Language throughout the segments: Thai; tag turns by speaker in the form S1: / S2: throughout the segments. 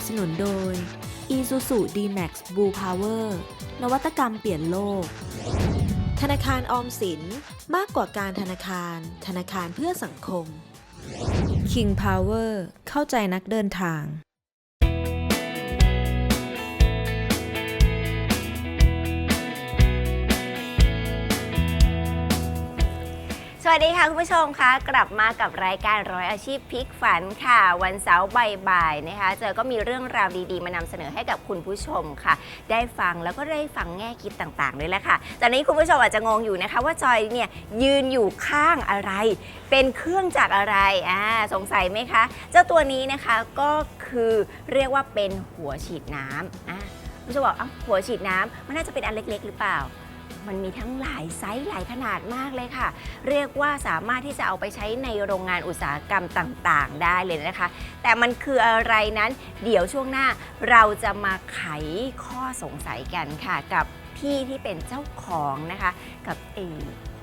S1: บสนุนโดย Isuzu D-Max Blue Power นวัตกรรมเปลี่ยนโลก ธนาคารออมสินมากกว่าการธนาคาร ธนาคารเพื่อสังคม King Power เข้าใจนักเดินทาง
S2: วัสดีค่ะคุณผู้ชมคะกลับมากับรายการร้อยอาชีพพลิกฝันค่ะ วันเสาร์บ่ายๆนะคะเจอก็มีเรื่องราวดีๆ มานำเสนอให้กับคุณผู้ชมค่ะ ได้ฟังแล้วก็ได้ฟังแง่คิดต่างๆด้วยแหละค่ะตอนนี้คุณผู้ชมอาจจะงงอยู่นะคะ ว่าจอยเนี่ยยืนอยู่ข้างอะไร เป็นเครื่องจักรอะไรอ่าสงสัยไหมคะ เจ้าตัวนี้นะคะก็คือเรียกว่าเป็นหัวฉีดน้ำอ่าคุณผู้ชมบอกอ้าหัวฉีดน้ำมันน่าจะเป็นอันเล็ก ๆ หรือเปล่า มันมีทั้งหลายไซส์หลายขนาดมากเลยค่ะ เรียกว่าสามารถที่จะเอาไปใช้ในโรงงานอุตสาหกรรมต่างๆ ได้เลยนะคะ แต่มันคืออะไรนั้น เดี๋ยวช่วงหน้าเราจะมาไขข้อสงสัยกันค่ะ กับพี่ที่เป็นเจ้าของนะคะ กับเอ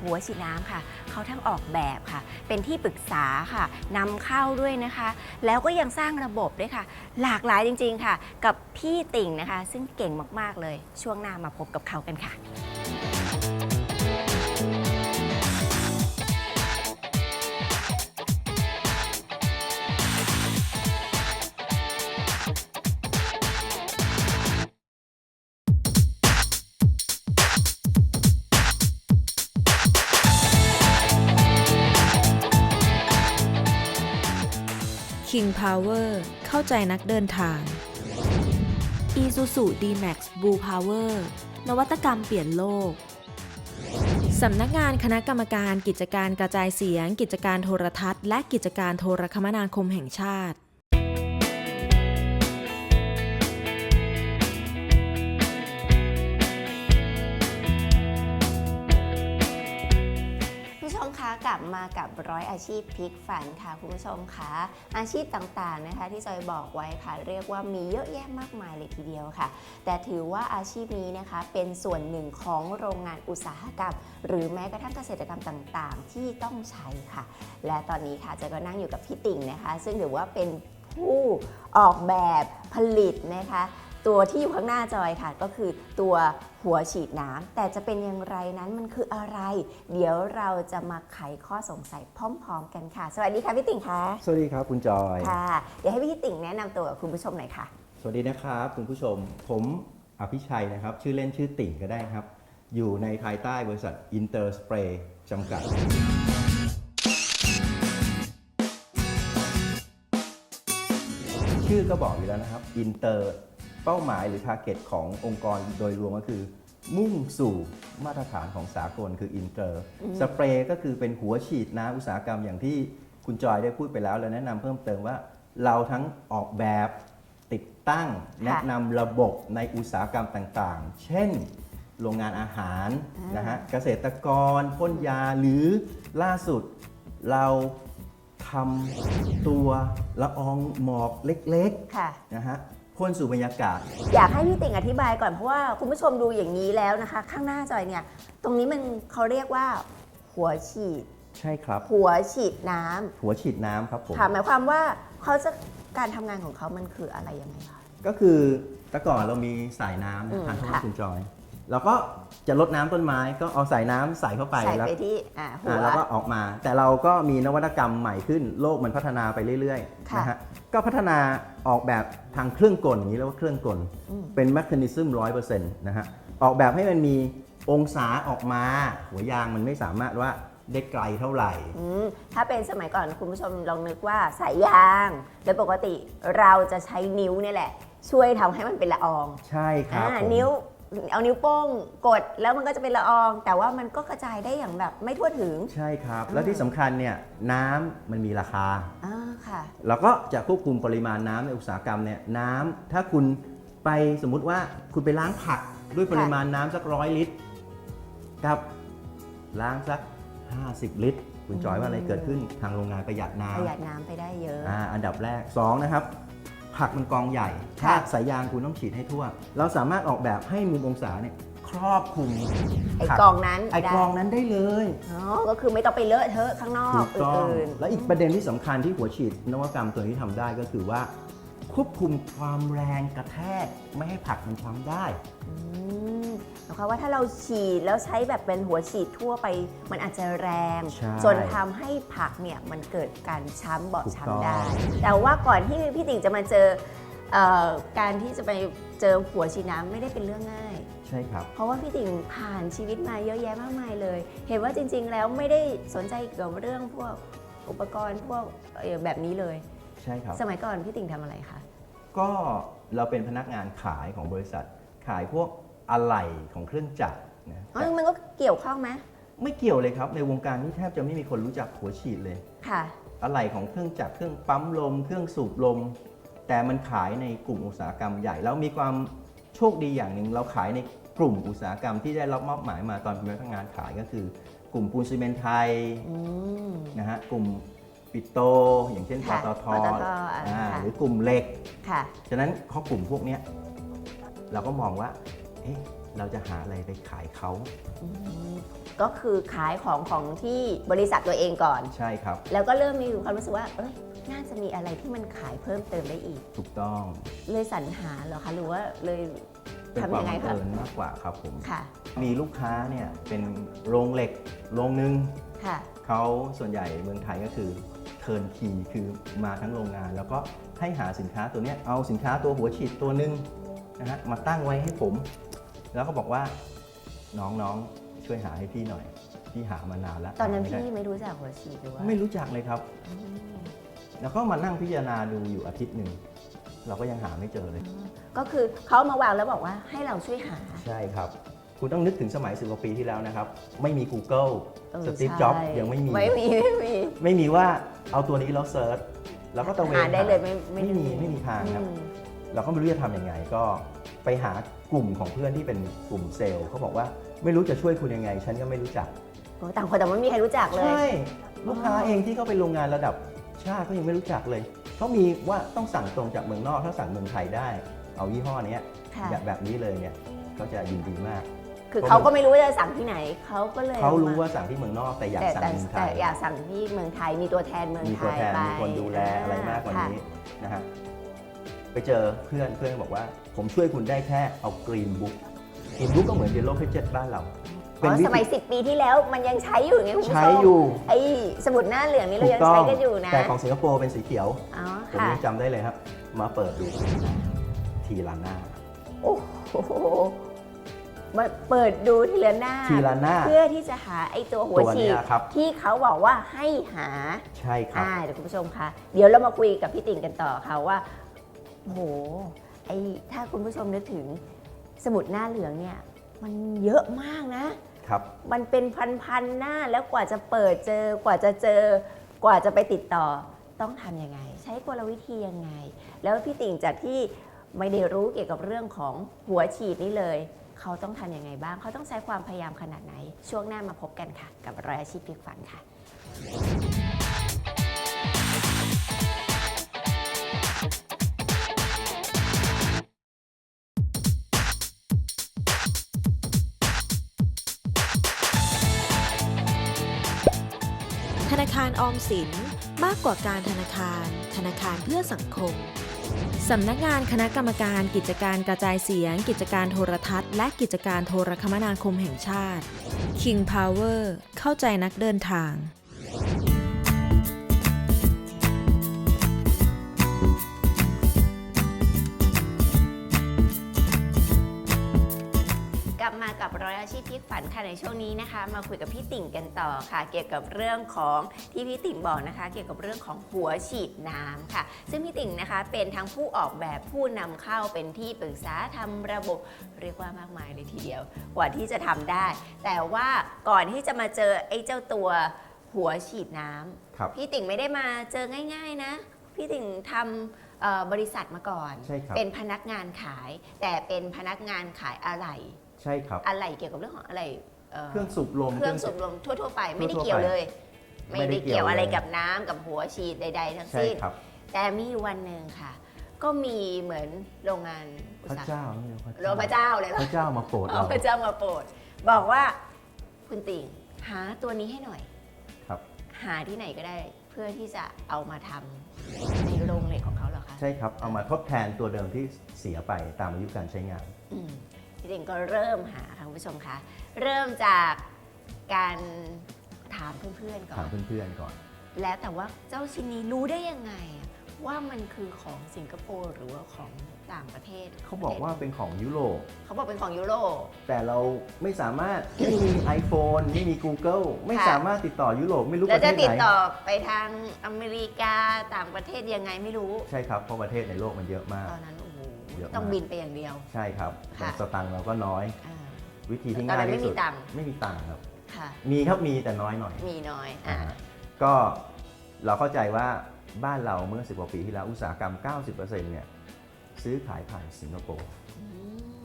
S2: หัวฉีดน้ำค่ะ เขาทั้งออกแบบค่ะ เป็นที่ปรึกษาค่ะนำเข้าด้วยนะคะ แล้วก็ยังสร้างระบบด้วยค่ะ หลากหลายจริง ๆ ค่ะ กับพี่ติ่งนะคะ ซึ่งเก่งมาก ๆ เลย ช่วงหน้ามาพบกับเขากันค่ะ
S1: Power เข้าใจนักเดินทาง Isuzu D-Max Blue Power นวัตกรรมเปลี่ยนโลก สำนักงานคณะกรรมการกิจการกระจายเสียง กิจการโทรทัศน์ และกิจการโทรคมนาคมแห่งชาติ
S2: มากับร้อยอาชีพพลิกฝันค่ะคุณผู้ชมคะอาชีพต่างๆนะคะ ที่จอยบอกไว้ค่ะ เรียกว่ามีเยอะแยะมากมายเลยทีเดียวค่ะ แต่ถือว่าอาชีพนี้นะคะเป็นส่วนหนึ่งของโรงงานอุตสาหกรรม หรือแม้กระทั่งเกษตรกรรมต่างๆ ที่ต้องใช้ค่ะ และตอนนี้ค่ะจอยก็นั่งอยู่กับพี่ติ่งนะคะ ซึ่งถือว่าเป็นผู้ออกแบบผลิตนะคะ ตัวที่อยู่ข้างหน้าจอยค่ะ ก็คือตัวหัวฉีดน้ำแต่จะเป็นอย่างไรนั้นมันคืออะไร เดี๋ยวเราจะมาไขข้อสงสัยพร้อม ๆ กันค่ะ สวัสดีค่ะพี่ติ่งคะ
S3: สวัสดีครับคุณจอย
S2: ค่ะ เดี๋ยวให้พี่ติ่งแนะนำตัวกับคุณผู้ชมหน่อยค่ะ
S3: สวัสดีนะครับคุณผู้ชม ผมอภิชัยนะครับ ชื่อเล่นชื่อติ่งก็ได้ครับ อยู่ในภายใต้บริษัทอินเตอร์สเปรย์จำกัด ชื่อก็บอกอยู่แล้วนะครับอินเตอร์ เป้าหมายหรือ t a r g e t ขององค์กรโดยรวมก็คือ มุ่งสู่มาตรฐานของสากลคืออินเตอร์สเปรย์ก็คือเป็นหัวฉีดน้ำอุตสาหกรรมอย่างที่คุณจอยได้พูดไปแล้ว แล้วแนะนำเพิ่มเติมว่าเราทั้งออกแบบติดตั้ง แนะนำระบบในอุตสาหกรรมต่างๆ เช่นโรงงานอาหาร
S2: อ่าน
S3: นะฮะเกษตรกรพ่นยาหรือล่าสุดเราทำตัวละอองหมอกเล็ก
S2: ค่ะ
S3: ๆนะฮะ พ่นสู่บรรยากาศ
S2: อยากให้พี่ติ่งอธิบายก่อนเพราะว่าคุณผู้ชมดูอย่างนี้แล้วนะคะ ข้างหน้าจอยเนี่ย ตรงนี้มันเขาเรียกว่า หัวฉีด
S3: ใช่ครับ
S2: หัวฉีดน้ำ
S3: หัวฉีดน้ำครับผม
S2: ค่ะหมายความว่าเขาจะการทำงานของเขามันคืออะไรยังไงคะ
S3: ก็คือแต่ก่อนเรามีสายน้ำ
S2: อื
S3: นะ
S2: ม
S3: ทานโทษ
S2: ค่ะ
S3: คุณจอย เราก็จะลดน้ำต้นไม้ก็เอาสายน้ำใส่เข้าไป
S2: ใส่
S3: แล้ว
S2: ไปที่อ่าหั
S3: อ่าว แล้วก็ออกมา แต่เราก็มีนวัตกรรมใหม่ขึ้น โลกมันพัฒนาไปเรื่อยๆ
S2: ค่ะ
S3: นะฮะ ก็พัฒนาออกแบบทางเครื่องกลอย่างนี้เรียกว่าเครื่องกล
S2: อืม
S3: เป็นแมคานิซึมร้อยเปอร์เซ็นต์นะฮะ ออกแบบให้มันมีองศาออกมา หัวยางมันไม่สามารถว่าได้ไกลเท่าไหร่
S2: อืมถ้าเป็นสมัยก่อนคุณผู้ชมลองนึกว่าสายยาง โดยปกติเราจะใช้นิ้วเนี่ยแหละ ช่วยทำให้มันเป็นละออง
S3: ใช่ครับ
S2: อ่า
S3: ผม
S2: นิ้ว เอานิ้วโป้งกดแล้วมันก็จะเป็นละออง แต่ว่ามันก็กระจายได้อย่างแบบไม่ทั่วถึง
S3: ใช่ครับ
S2: อ่า
S3: แล้วที่สำคัญเนี่ยน้ำมันมีราคา
S2: อ่าค่ะ
S3: เราก็จะควบคุมปริมาณน้ำในอุตสาหกรรมเนี่ยน้ำถ้าคุณไปสมมุติว่าคุณไปล้างผักด้วยปริมาณน้ำสักร้อยลิตรกับล้างสัก 50 ลิตร คุณจอยว่าอะไรเกิดขึ้นทางโรงงานประหยัดน้
S2: ประหยัดน้ำไปได้เยอะำ
S3: อ่าอันดับแรก2นะครับ ผักมันกองใหญ่
S2: ค่ะ
S3: ถ้าสายยางคุณต้องฉีดให้ทั่ว เราสามารถออกแบบให้มุมองศาเนี่ยครอบคลุม
S2: ไอ้
S3: ผั
S2: กองนั้น
S3: ไอ้
S2: ด้
S3: กองนั้นได้เลย
S2: อ๋อก็คือไม่ต้องไปเลอะเทอะข้างนอก
S3: ถูกต้อง
S2: อื่น
S3: และอีกประเด็นที่สำคัญที่หัวฉีดนวัตกรรมตัวนี้ทำได้ก็คือว่า ควบคุมความแรงกระแทกไม่ให้ผักมันช้ำได้
S2: อืมหมายความว่าถ้าเราฉีดแล้วใช้แบบเป็นหัวฉีดทั่วไป มันอาจจะแรง
S3: ใช่
S2: จนทำให้ผักเนี่ยมันเกิดการช้ำเบาะ
S3: ถูกต้อง
S2: ช้ำได้ แต่ว่าก่อนที่พี่ติ่งจะมาเจอเอ่อการที่จะไปเจอหัวฉีดน้ำไม่ได้เป็นเรื่องง่าย
S3: ใช่ครับ
S2: เพราะว่าพี่ติ่งผ่านชีวิตมาเยอะแยะมากมายเลย เห็นว่าจริง ๆ แล้วไม่ได้สนใจเกี่ยวกับเรื่องพวกอุปกรณ์พวกเอ่อแบบนี้เลย
S3: ใช่ครับ
S2: สมัยก่อนพี่ติ่งทำอะไรคะ
S3: ก็เราเป็นพนักงานขายของบริษัท ขายพวกอะไหล่ของเครื่องจักรนะ
S2: อ๋อมันก็เกี่ยวข้องไหม
S3: ไม่เกี่ยวเลยครับ ในวงการนี้แทบจะไม่มีคนรู้จักหัวฉีดเลย
S2: ค่ะ
S3: อะไหล่ของเครื่องจักรเครื่องปั๊มลม เครื่องสูบลม แต่มันขายในกลุ่มอุตสาหกรรมใหญ่แล้วมีความโชคดีอย่างหนึ่งเราขายในกลุ่มอุตสาหกรรมที่ได้รับมอบหมายมาตอนเป็นพนักงานขายก็คือ กลุ่มปูนซีเมนต์ไทย
S2: อืม
S3: นะฮะกลุ่ม ปิโต อย่างเช่นป
S2: ค่ะ
S3: ตท
S2: ปตทอ่า
S3: อ่า
S2: ค่ะ
S3: หรือกลุ่มเหล็ก
S2: ค่ะ
S3: ฉะนั้นข้อกลุ่มพวกเนี้ยเราก็มองว่าเอ๊ะเราจะหาอะไรไปขายเขา
S2: อืมก็คือขายของของที่บริษัทตัวเองก่อน
S3: ใช่ครับ
S2: แล้วก็เริ่มมีความรู้สึกว่า เอ้ย น่าจะมีอะไรที่มันขายเพิ่มเติมได้อีก
S3: ถูกต้อง
S2: เลยสรรหาเหรอคะหรือว่าเลย
S3: เป็น
S2: ทำ
S3: ความ
S2: ยังไง
S3: บัง
S2: คะ
S3: เอิญมากกว่าครับผม
S2: ค่ะ
S3: มีลูกค้าเนี่ยเป็นโรงเหล็กโรงหนึ่ง
S2: ค่ะ
S3: เขาส่วนใหญ่เมืองไทยก็คือ เทิร์นคีคือมาทั้งโรงงาน แล้วก็ให้หาสินค้าตัวเนี้ยเอาสินค้าตัวหัวฉีดตัวหนึ่งนะฮะมาตั้งไว้ให้ผม แล้วก็บอกว่าน้องๆช่วยหาให้พี่หน่อยพี่หามานานแล้ว
S2: ตอนนั้น
S3: หาไม่
S2: พี่
S3: ได้
S2: ไม่รู้จักหัวฉีดหรือว่า
S3: ไม่รู้จักเลยครับ
S2: อืม
S3: แล้วก็มานั่งพิจารณาดูอยู่อาทิตย์หนึ่งเราก็ยังหาไม่เจอเลย
S2: ก็คือเขามาวางแล้วบอกว่าให้เราช่วยหา
S3: ใช่ครับ คุณต้องนึกถึงสมัยสิบกว่าปีที่แล้วนะครับ ไม่มี Google
S2: เออ
S3: สตีฟ
S2: ใช่
S3: จ็อบยังไม่มี
S2: ไม่มีไม่มี
S3: ไม่มีว่าเอาตัวนี้แล้วเซิร์ชแล้วก็ตะเวน
S2: หาได้เลยไม่
S3: ไม่มีไม่มีทางครับ
S2: อืม
S3: เราก็ไม่รู้จะทำยังไงก็ไปหากลุ่มของเพื่อนที่เป็นกลุ่มเซลล์เขาบอกว่าไม่รู้จะช่วยคุณยังไง ฉันก็ไม่รู้จัก
S2: โอ้ต่างคนแต่างไม่มีใครรู้จักเลย
S3: ใช่ ลูกค้า
S2: อ๋อ
S3: เองที่เขาไปโรงงานระดับชาติก็ยังไม่รู้จักเลย เขามีว่าต้องสั่งตรงจากเมืองนอกถ้าสั่งเมืองไทยได้ เอายี่ห้อเนี้ย
S2: ค่ะ
S3: แบบแบบนี้เลยเนี่ยเขาจะยินดีมาก
S2: คือเขาก็ไม่รู้ว่าจะสั่งที่ไหน เขาก็เลย
S3: เขารู้ว่าสั่งที่เมืองนอกแต่อยาก
S2: แต่
S3: สั่ง
S2: แต่
S3: เมืองไท
S2: แต่
S3: ย
S2: อยากสั่งที่เมืองไทยมีตัวแทนเมือง
S3: มี
S2: ไท
S3: ตัวยแทน
S2: ไป
S3: มีคนดูแลอะไรมากกว่านี้
S2: ค่ะ
S3: นะฮะไปเจอเพื่อนเพื่อนบอกว่า ผมช่วยคุณได้แค่เอากรีนบุ๊กกรีนบุ๊กก็เหมือนเยลโล่เพจเจ็บ้านเรา
S2: อ๋อสมัย 10 ปีที่แล้วมันยังใช้อยู่ไงคุณผู้ชม
S3: ใช้อยู่
S2: ไอ้สมุดหน้าเหลืองนี่เรา
S3: ถู
S2: ยัง
S3: กต้อ
S2: ใช้
S3: ง
S2: กันอยู่นะ
S3: แต่ของสิงคโปร์เป็นสีเขียว
S2: อ๋อ
S3: ผม
S2: ค่ะ
S3: ยังจำได้เลยครับ มาเปิดดูทีลาน่า
S2: โอ้โห มาเปิดดูทีละหน้า
S3: ทีลาน่า
S2: เพื่อที่จะหาไอ้ตัวหัว
S3: ตัว
S2: ฉี
S3: เนี้
S2: ด
S3: ยครับ
S2: ที่เขาบอกว่าให้หา
S3: ใช่ครับ
S2: อ่าเดี๋ยวคุณผู้ชมคะเดี๋ยวเรามาคุยกับพี่ติ่งกันต่อค่ะว่าโอ้โหไอ้ถ้าคุณผู้ชมนึกถึงสมุดหน้าเหลืองเนี่ย มันเยอะมากนะ
S3: ครับ
S2: มันเป็นพันๆหน้าแล้วกว่าจะเปิดเจอกว่าจะเจอกว่าจะไปติดต่อต้องทำยังไง ใช้กลวิธียังไง แล้วพี่ติ่งจากที่ไม่ได้รู้เกี่ยวกับเรื่องของหัวฉีดนี่เลย เขาต้องทำยังไงบ้าง เขาต้องใช้ความพยายามขนาดไหน ช่วงหน้ามาพบกันค่ะ กับรอยอาชีพพลิกฝันค่ะ
S1: ธนาคารออมสินมากกว่าการธนาคาร ธนาคารเพื่อสังคม สำนักงานคณะกรรมการกิจการกระจายเสียง กิจการโทรทัศน์ และกิจการโทรคมนาคมแห่งชาติ King Power เข้าใจนักเดินทาง
S2: กลับมากับร้อยอาชีพพลิกฝันค่ะในช่วงนี้นะคะ มาคุยกับพี่ติ่งกันต่อค่ะ เกี่ยวกับเรื่องของที่พี่ติ่งบอกนะคะ เกี่ยวกับเรื่องของหัวฉีดน้ำค่ะ ซึ่งพี่ติ่งนะคะเป็นทั้งผู้ออกแบบผู้นำเข้าเป็นที่ปรึกษาทำระบบเรียกว่ามากมายเลยทีเดียว กว่าที่จะทำได้ แต่ว่าก่อนที่จะมาเจอไอ้เจ้าตัวหัวฉีดน้ำ
S3: ครับ
S2: พี่ติ่งไม่ได้มาเจอง่าย ๆ นะพี่ติ่งทำเอ่อบริษัทมาก่อน
S3: ใช่ครับ
S2: เป็นพนักงานขาย แต่เป็นพนักงานขายอะไหล่
S3: ใช่ครับ
S2: อะไรเกี่ยวกับเรื่องของอะไรเอ่อ
S3: เครื่องสูบลม
S2: เครื่องสูบลมทั่ว ๆ ไปไม่ได้
S3: ทั่วๆ
S2: เกี่ยวเลย
S3: ไม่
S2: ไม่
S3: ได้
S2: ได้
S3: เกี่
S2: เกี่
S3: ย
S2: ยววอะไร
S3: เลย
S2: กับน้ำกับหัวฉีดใด ๆ ทั้ง
S3: ใช่
S2: สิ้น
S3: ครับ
S2: แต่มีอยู่วันหนึ่งค่ะ ก็มีเหมือนโรงงานอุ
S3: พ
S2: ต
S3: ระ
S2: สาหกรร
S3: เจ้ามไม่รู้
S2: โรงพระเจ้าเลยเหร
S3: พ
S2: อ
S3: ระเจ้ามาโปรด
S2: เอา
S3: เรา
S2: พระเจ้ามาโปรดบอกว่าคุณติ่งหาตัวนี้ให้หน่อย
S3: ครับ
S2: หาที่ไหนก็ได้เพื่อที่จะเอามาทำในโรงเหล็กของเขาเหรอคะ
S3: ใช่ครับเอามาทดแทนตัวเดิมที่เสียไปตามอายุการใช้งาน
S2: อืม พี่เด่งก็เริ่มหาค่ะคุณผู้ชมคะ เริ่มจากการถามเพื่อนๆก่อ
S3: ถาม
S2: น
S3: เพื่อนๆก่อน
S2: แล้วแต่ว่าเจ้าชิ้นนี้รู้ได้ยังไงอะว่ามันคือของสิงคโปร์หรือว่าของต่างประเทศ
S3: เขาบอกว่าเป็นของยุโรป
S2: เขาบอกเป็นของยุโรป
S3: แต่เราไม่สามารถ ไม่มี iPhone ไม่มี Google ไม่
S2: ค่ะ
S3: สามารถติดต่อยุโรปไม่รู้ป
S2: แล้ว
S3: ระเท
S2: จะ
S3: ศ
S2: ติด
S3: ไหน
S2: ต่อไปทางอเมริกาต่างประเทศยังไงไม่รู้
S3: ใช่ครับ เพราะประเทศในโลกมันเยอะมาก
S2: ตอนนั้นโอ้โห
S3: เยอะมาก
S2: ต้องบินไปอย่างเดียว
S3: ใช่ครับ
S2: ค่ะ
S3: สตังค์เราก็น้อย
S2: อ่า
S3: วิธีที่
S2: ตอนนั้
S3: ง่าย
S2: นไม่
S3: ที่
S2: มี
S3: สุด
S2: ตังค์
S3: ไม่มีตังค์ ครับ
S2: ค่ะ
S3: มีครับมีแต่น้อยหน่อย
S2: มีน้อยอ่า
S3: อ่าก็เราเข้าใจว่าบ้านเราเมื่อ 10กว่าปีที่แล้วอุตสาหกรรม 90%เนี่ยซื้อขายผ่านสิงคโปร์
S2: อื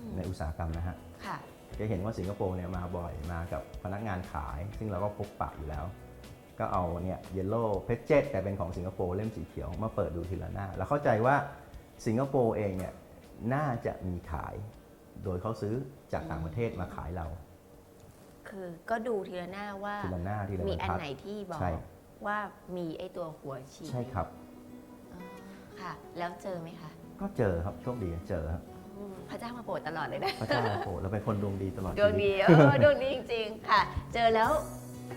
S2: ม
S3: ในอุตสาหกรรมนะฮะ
S2: ค่ะ
S3: จะเห็นว่าสิงคโปร์เนี่ยมาบ่อยมากับพนักงานขาย ซึ่งเราก็พบปะอยู่แล้ว ก็เอาเนี่ยเยลโล่เพชเจตแต่เป็นของสิงคโปร์เล่มสีเขียวมาเปิดดูทีละหน้า แล้วเข้าใจว่าสิงคโปร์เองเนี่ย น่าจะมีขาย โดยเขาซื้อจากต่างประเทศมาขายเรา
S2: คือก็ดูทีละหน้าว่า
S3: ทีละหน้าทีละ
S2: มี
S3: บรร
S2: อัน
S3: ทัด
S2: ไหนที่บอก
S3: ใช่
S2: ว่ามีไอตัวหัวฉีด
S3: ใช่ครับ
S2: อ๋อค่ะ แล้วเจอไหมคะ
S3: ก็เจอครับโชคดีเจอครับ
S2: อืมพระเจ้ามาโปรดตลอดเลยนะ
S3: พระเจ้าโอ้โหเราเป็นคนดวงดีตลอด
S2: ดวง
S3: ชี
S2: ดี
S3: วิต
S2: เออดวงดีจริงๆค่ะ เจอแล้ว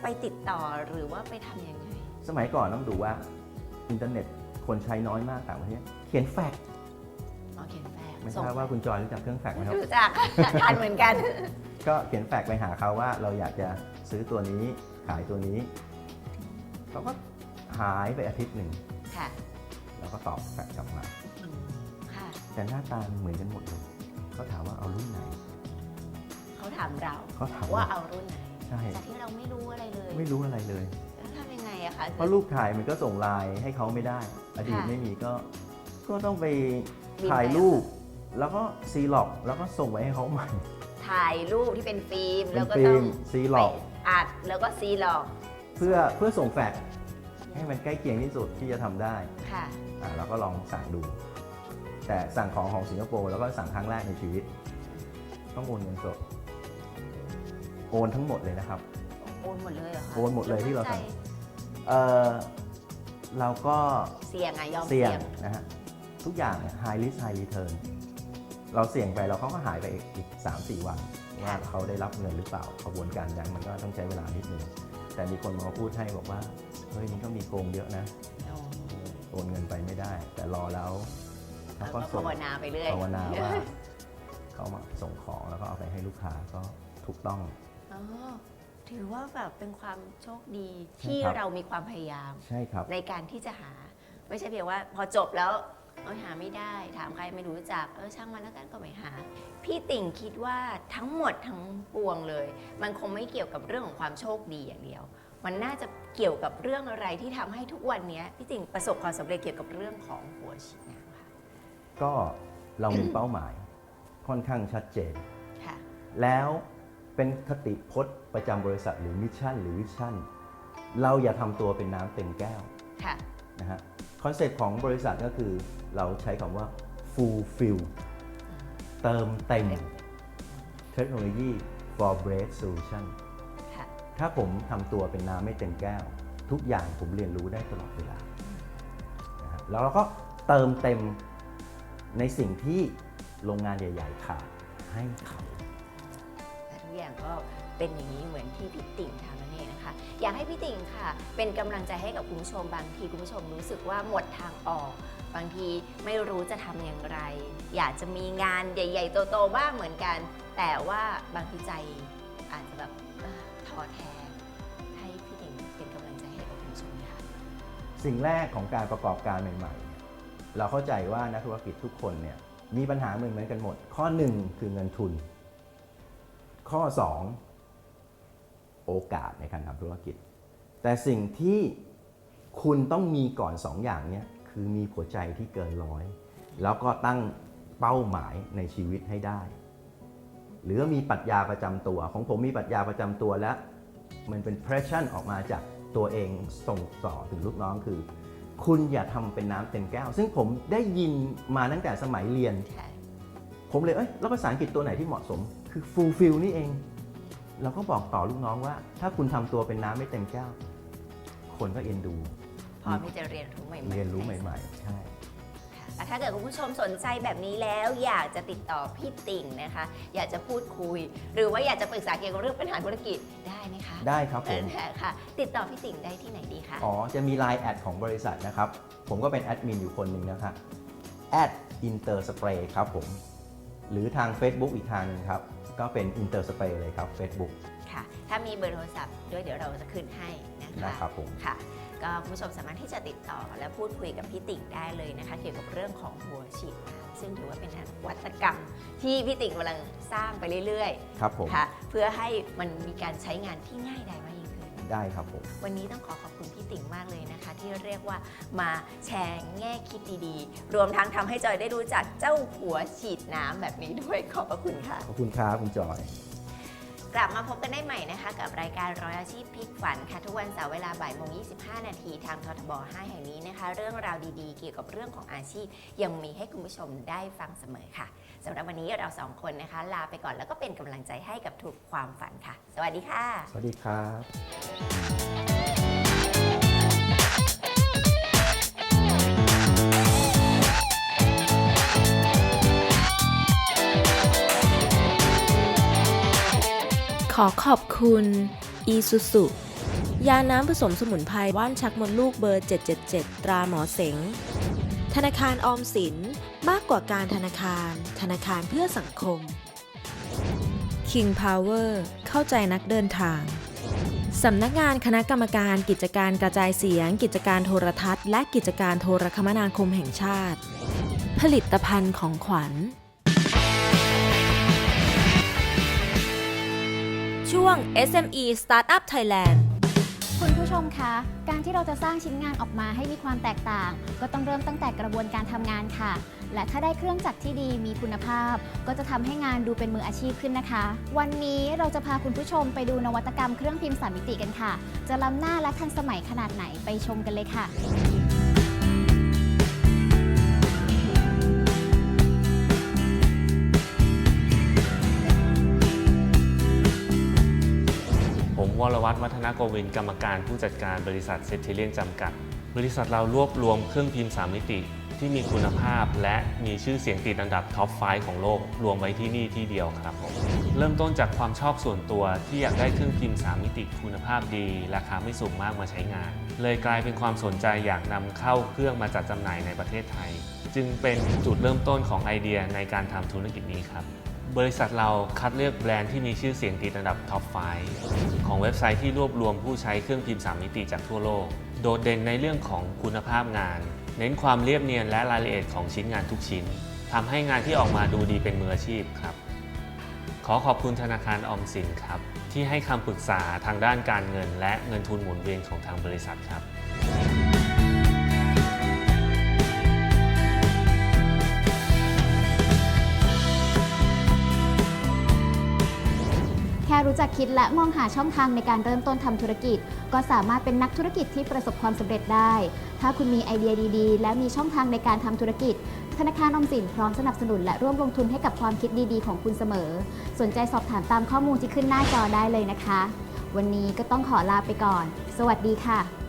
S2: ไปติดต่อหรือว่าไปทำยังไง
S3: สมัยก่อนต้องดูว่า อินเทอร์เน็ตคนใช้น้อยมากต่างประเทศเขียนแฟก ไม่
S2: ส่ง
S3: ทราบว่าคุณจอยรู้จักเครื่องแฟกซ์ไหมครับ
S2: รู้จักทานเหมือนกัน
S3: ก็เขียนแฟกซ์ไปหาเขาว่าเราอยากจะซื้อตัวนี้ขายตัวนี้เขาก็หายไปอาทิตย์หนึ่ง
S2: ค่ะ
S3: แล้วก็ตอบแฟกซ์กลับมา
S2: อืมค่ะ
S3: แต่หน้าตาเหมือนกันหมดเลยเขาถามว่าเอารุ่นไหน
S2: เขาถามเรา
S3: เขาถาม
S2: ว่า
S3: ว่า
S2: เอารุ่นไหน
S3: ใช่
S2: จากที่เราไม่รู้อะไรเลย
S3: ไม่รู้อะไรเลย
S2: แล้วทำยังไงอะคะ
S3: เพราะรูปถ่ายมันก็ส่งไลน์ให้เขาไม่ได้ อดีต
S2: ค่ะ
S3: ไม่มีก็ก็ต้องไป
S2: บินไป
S3: ถ่ายรูป แล้วก็ซีล็อกแล้วก็ส่งไปให้เขาใหม่
S2: ถ่ายรูปที่เป็นฟิล์ม
S3: เป็
S2: แล้ว
S3: น
S2: ก็
S3: ฟิ
S2: ต้อ
S3: ล์
S2: ง
S3: มซี
S2: ไป
S3: ล็อก
S2: อัดแล้วก็ซีหลอก
S3: เพื่อเพื่อส่งแฟกซ์ให้มันใกล้เคียงที่สุดที่จะทำได้
S2: ค่ะ
S3: อ่าเราก็ลองสั่งดู แต่สั่งของของสิงคโปร์แล้วก็สั่งครั้งแรกในชีวิต ต้องโอนเงินสด โอนทั้งหมดเลยนะครับ
S2: โอนหมดเลยเหรอคะ
S3: โอนหมดเลยที่เรา
S2: ใจ
S3: สั่งเออเราก็
S2: เสี่ยงอะยอม
S3: เสี่
S2: เสี่
S3: ย
S2: ย
S3: ง
S2: ง
S3: นะฮะทุกอย่างเนี่ย high risk high return เราเสี่ยงไปเราเขาก็หายไปอีกอีก3-4วันว่าเขาได้รับเงินหรือเปล่าขบวนการยังมันก็ต้องใช้เวลานิดนึงแต่มีคนมาพูดให้บอกว่าเฮ้ยมันก็มีโกงเยอะนะโอนเงินไปไม่ได้ แต่รอแล้วเขา
S2: แล้ว
S3: ก็
S2: ก็
S3: ส่ง
S2: ภาวนาไปเรื่อย
S3: ภาวนาว่าเขามาส่งของแล้วก็เอาไปให้ลูกค้าก็ถูกต้อง
S2: อ๋อถือว่าแบบเป็นความโชคดี
S3: ใช่
S2: ที่
S3: ครับ
S2: เรามีความพยายาม
S3: ใช่ครับ
S2: ในการที่จะหา ไม่ใช่เพียงว่าพอจบแล้ว เอยหาไม่ได้ ถามใครไม่รู้จักเออช่างมันแล้วกันก็ไม่หา พี่ติ่งคิดว่าทั้งหมดทั้งปวงเลย มันคงไม่เกี่ยวกับเรื่องของความโชคดีอย่างเดียว มันน่าจะเกี่ยวกับเรื่องอะไรที่ทำให้ทุกวันนี้พี่ติ่งประสบความสำเร็จเกี่ยวกับเรื่องของหัวฉีดน้ำค่ะ
S3: ก็เรามีเป้าหมายค่อนข้างชัดเจน
S2: ค่ะ
S3: แล้วเป็นคติพจน์ประจำบริษัทหรือมิชชั่นหรือวิชั่น เราอย่าทำตัวเป็นน้ำเต็มแก้ว
S2: ค่ะ
S3: นะฮะค อนเซ็ปต์ของบริษัทก็คือเราใช้คำว่า fulfill เติมเต็มเทคโนโลยี for break solution
S2: ค่ะ
S3: ถ้าผมทำตัวเป็นน้ำไม่เต็มแก้ว ทุกอย่างผมเรียนรู้ได้ตลอดเวลานะฮะแล้วเราก็เติมเต็มในสิ่งที่โรงงานใหญ่ ๆ ขาดให้เขา
S2: และทุกอย่างก็เป็นอย่างนี้เหมือนที่พี่ติ่งทำนั่นเองนะคะอยากให้พี่ติ่งค่ะ เป็นกำลังใจให้กับคุณผู้ชมบางทีคุณผู้ชมรู้สึกว่าหมดทางออก บางทีไม่รู้จะทำอย่างไร อยากจะมีงานใหญ่ ๆ โตๆบ้างเหมือนกัน แต่ว่าบางทีใจอาจจะแบบเอ่อท้อแท้ให้พี่ติ่งเป็นกำลังใจให้กับคุณผู้ชมค่ะ
S3: สิ่งแรกของการประกอบการใหม่ๆ เราเข้าใจว่านักธุรกิจทุกคนเนี่ยมีปัญหาเหมือนเหมือนกันหมด ข้อ 1 คือเงินทุน ข้อ 2 โอกาสในการทำธุรกิจ แต่สิ่งที่คุณต้องมีก่อน 2 อย่างเนี่ยคือมีหัวใจที่เกินร้อย แล้วก็ตั้งเป้าหมายในชีวิตให้ได้ หรือมีปรัชญาประจำตัว ของผมมีปรัชญาประจำตัวและมันเป็น pressure ออกมาจากตัวเองส่งต่อถึงลูกน้องคือ คุณอย่าทำเป็นน้ำเต็มแก้ว ซึ่งผมได้ยินมาตั้งแต่สมัยเรียน
S2: ใช่
S3: ผมเลยเอ้ยแล้วภาษาอังกฤษตัวไหนที่เหมาะสม คือ fulfill นี่เอง เราก็บอกต่อลูกน้องว่า ถ้าคุณทำตัวเป็นน้ำไม่เต็มแก้ว คนก็เอ็นดู
S2: พร้อมที่จะเรียนรู้ใหม่ๆ
S3: เรียนรู้ใหม่ๆ ใช่
S2: ค่ะอะถ้าเกิดคุณผู้ชมสนใจแบบนี้แล้ว อยากจะติดต่อพี่ติ่งนะคะ อยากจะพูดคุย หรือว่าอยากจะปรึกษาเกี่ยวกับเรื่องปัญหาธุรกิจได้ไหมคะ
S3: ได้ครับผ
S2: เอ
S3: ม
S2: อค่ะ ติดต่อพี่ติ่งได้ที่ไหนดีคะ
S3: อ๋อ จะมี Line แอดของบริษัทนะครับ ผมก็เป็นแอดมินอยู่คนหนึ่งนะครับแอดอินเตอร์สเปรย์ครับผม หรือทาง Facebook อีกทางหนึงครับ ก็เป็นอินเตอร์สเปรย์เลยครับ Facebook
S2: ค่ะ ถ้ามีเบอร์โทรศัพท์ด้วยเดี๋ยวเราจะขึ้นให้นะคะ
S3: นะครับผม
S2: ค่ะ ก็คุณผู้ชมสามารถที่จะติดต่อและพูดคุยกับพี่ติ่งได้เลยนะคะ เกี่ยวกับเรื่องของหัวฉีดน้ำซึ่งถือว่าเป็นนวัตกรรม ที่พี่ติ่งกำลังสร้างไปเรื่อย
S3: ครับผม
S2: ๆค่ะเพื่อให้มันมีการใช้งานที่ง่ายดายมากยิ่งขึ้น
S3: ได้ครับผม
S2: วันนี้ต้องขอขอบคุณพี่ติ่งมากเลยนะคะ ที่เรียกว่ามาแชร์แง่คิดดีๆ รวมทั้งทำให้จอยได้รู้จักเจ้าหัวฉีดน้ำแบบนี้ด้วยขอบพระคุณค่ะ
S3: ขอบคุณครับคุณจอย
S2: กลับมาพบกันได้ใหม่นะคะ กับรายการร้อยอาชีพพลิกฝันค่ะ ทุกวันเสาร์เวลาบ่ายโมง25 นาทีทางททบ 5 แห่งนี้นะคะ เรื่องราวดีๆ เกี่ยวกับเรื่องของอาชีพ ยังมีให้คุณผู้ชมได้ฟังเสมอค่ะสำหรับวันนี้เราสองคนนะคะ ลาไปก่อนแล้วก็เป็นกำลังใจให้กับทุกความฝันค่ะ สวัสดีค่ะ
S3: สวัสดีครับ
S1: ขอขอบคุณอีซูซุยาน้ำผสมสมุนไพรว่านชักมดลูกเบอร์ 777 ตราหมอเสง ธนาคารออมสินมากกว่าการธนาคาร ธนาคารเพื่อสังคม King Power เข้าใจนักเดินทาง สำนักงานคณะกรรมการกิจการกระจายเสียง กิจการโทรทัศน์ และกิจการโทรคมนาคมแห่งชาติ ผลิตภัณฑ์ของขวัญ วง SME Startup Thailand
S4: คุณผู้ชมคะ การที่เราจะสร้างชิ้นงานออกมาให้มีความแตกต่าง ก็ต้องเริ่มตั้งแต่กระบวนการทำงานค่ะ และถ้าได้เครื่องจักรที่ดีมีคุณภาพ ก็จะทำให้งานดูเป็นมืออาชีพขึ้นนะคะ วันนี้เราจะพาคุณผู้ชมไปดูนวัตกรรมเครื่องพิมพ์สามมิติกันค่ะ จะล้ำหน้าและทันสมัยขนาดไหนไปชมกันเลยค่ะ
S5: วัตรวัฒนโกวินกรรมการผู้จัดการบริษัทเซตเทเลียนจำกัด บริษัทเรารวบรวมเครื่องพิมพ์ 3 มิติ ที่มีคุณภาพและมีชื่อเสียงติดอันดับท็อป5ของโลก รวมไว้ที่นี่ที่เดียวครับผมเริ่มต้นจากความชอบส่วนตัวที่อยากได้เครื่องพิมพ์ 3 มิติคุณภาพดี ราคาไม่สูงมากมาใช้งาน เลยกลายเป็นความสนใจอยากนำเข้าเครื่องมาจัดจำหน่ายในประเทศไทย จึงเป็นจุดเริ่มต้นของไอเดียในการทำธุรกิจนี้ครับ บริษัทเราคัดเลือกแบรนด์ที่มีชื่อเสียงติดอันดับท็อป 5 ของเว็บไซต์ที่รวบรวมผู้ใช้เครื่องพิมพ์ 3 มิติจากทั่วโลก โดดเด่นในเรื่องของคุณภาพงาน เน้นความเรียบเนียนและรายละเอียดของชิ้นงานทุกชิ้นทำให้งานที่ออกมาดูดีเป็นมืออาชีพครับ ขอขอบคุณธนาคารออมสินครับ ที่ให้คำปรึกษาทางด้านการเงิน และเงินทุนหมุนเวียนของทางบริษัทครับ
S4: รู้จักคิดและมองหาช่องทางในการเริ่มต้นทำธุรกิจ ก็สามารถเป็นนักธุรกิจที่ประสบความสำเร็จได้ ถ้าคุณมีไอเดียดีๆ และมีช่องทางในการทำธุรกิจ ธนาคารอมสินพร้อมสนับสนุนและร่วมลงทุนให้กับความคิดดีๆ ของคุณเสมอ สนใจสอบถามตามข้อมูลที่ขึ้นหน้าจอได้เลยนะคะ วันนี้ก็ต้องขอลาไปก่อน สวัสดีค่ะ